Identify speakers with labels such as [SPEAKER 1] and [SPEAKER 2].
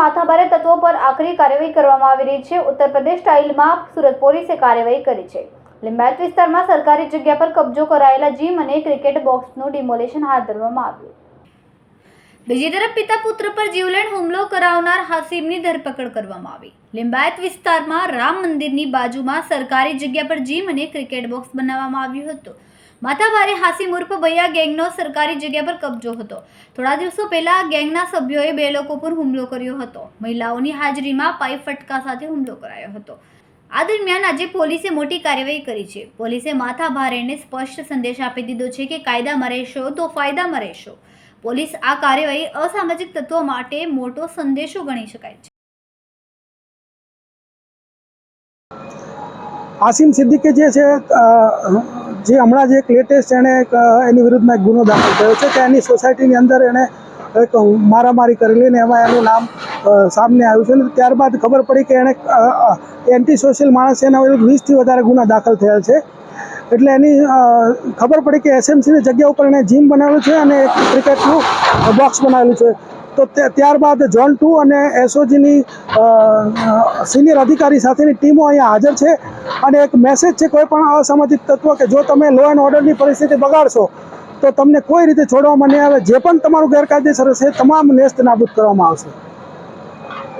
[SPEAKER 1] માથાભારે તત્વો પર આકરી કાર્યવાહી કરવામાં આવી રહી છે. ઉત્તર પ્રદેશ સ્ટાઇલમાં સુરત પોલીસે કાર્યવાહી કરી છે. લિંબાયત વિસ્તારમાં સરકારી જગ્યા પર કબજો કરાયેલા જીમ અને ક્રિકેટ બોક્સનું ડિમોલેશન હાથ ધરવામાં આવ્યું. બીજી તરફ પિતા પુત્ર પર જીવલેણ હુમલો કરાવનાર હાસિમની ધરપકડ કરવામાં આવી. લિંબાયત વિસ્તારમાં રામ મંદિરની બાજુમાં સરકારી જગ્યા પર જીમ અને ક્રિકેટ બોક્સ બનાવવામાં આવ્યું હતું. માથાભારે હાસિમ ઉર્ફ ભૈયા ગેંગનો સરકારી જગ્યા પર કબજો હતો. થોડા દિવસો પહેલા ગેંગના સભ્યોએ બે લોકો પર હુમલો કર્યો હતો. મહિલાઓની હાજરીમાં પાઇપ ફટકા સાથે હુમલો કરાયો હતો. આ દરમિયાન આજે પોલીસે મોટી કાર્યવાહી કરી છે. પોલીસે માથાભારેને સ્પષ્ટ સંદેશ આપી દીધો છે કે કાયદામાં રહેશો તો ફાયદામાં રહેશો. પોલીસ આ કાર્યવાહી અસામાજિક તત્વો માટે મોટો સંદેશો ગણી શકાય છે.
[SPEAKER 2] આસિમ સિદ્દીકી જે છે જે હમણાં જે એક લેટેસ્ટ એણે એની વિરુદ્ધમાં એક ગુનો દાખલ થયો છે કે એની સોસાયટીની અંદર એણે એક મારામારી કરેલી ને એમાં એનું નામ સામને સામે આવ્યું છે ને ત્યારબાદ ખબર પડી કે એણે એન્ટી સોશિયલ માણસ એના વિરુદ્ધ વીસથી વધારે ગુના દાખલ થયા છે. એટલે એની ખબર પડી કે એસએમસીની જગ્યા ઉપર એણે જીમ બનાવેલું છે અને ક્રિકેટનું બોક્સ બનાવેલું છે. તે- ત્યારબાદ ઝોન ટુ અને એસઓજીની સિનિયર અધિકારી સાથેની ટીમો અહીંયા હાજર છે. અને એક મેસેજ છે કોઈ પણ અસામાજિક તત્વ કે જો તમે લો એન્ડ ઓર્ડરની પરિસ્થિતિ બગાડશો, તો તમને કોઈ રીતે છોડવામાં નહીં આવે. જે પણ તમારું ગેરકાયદેસર હશે, તમામ નેસ્ત નાબૂદ કરવામાં આવશે.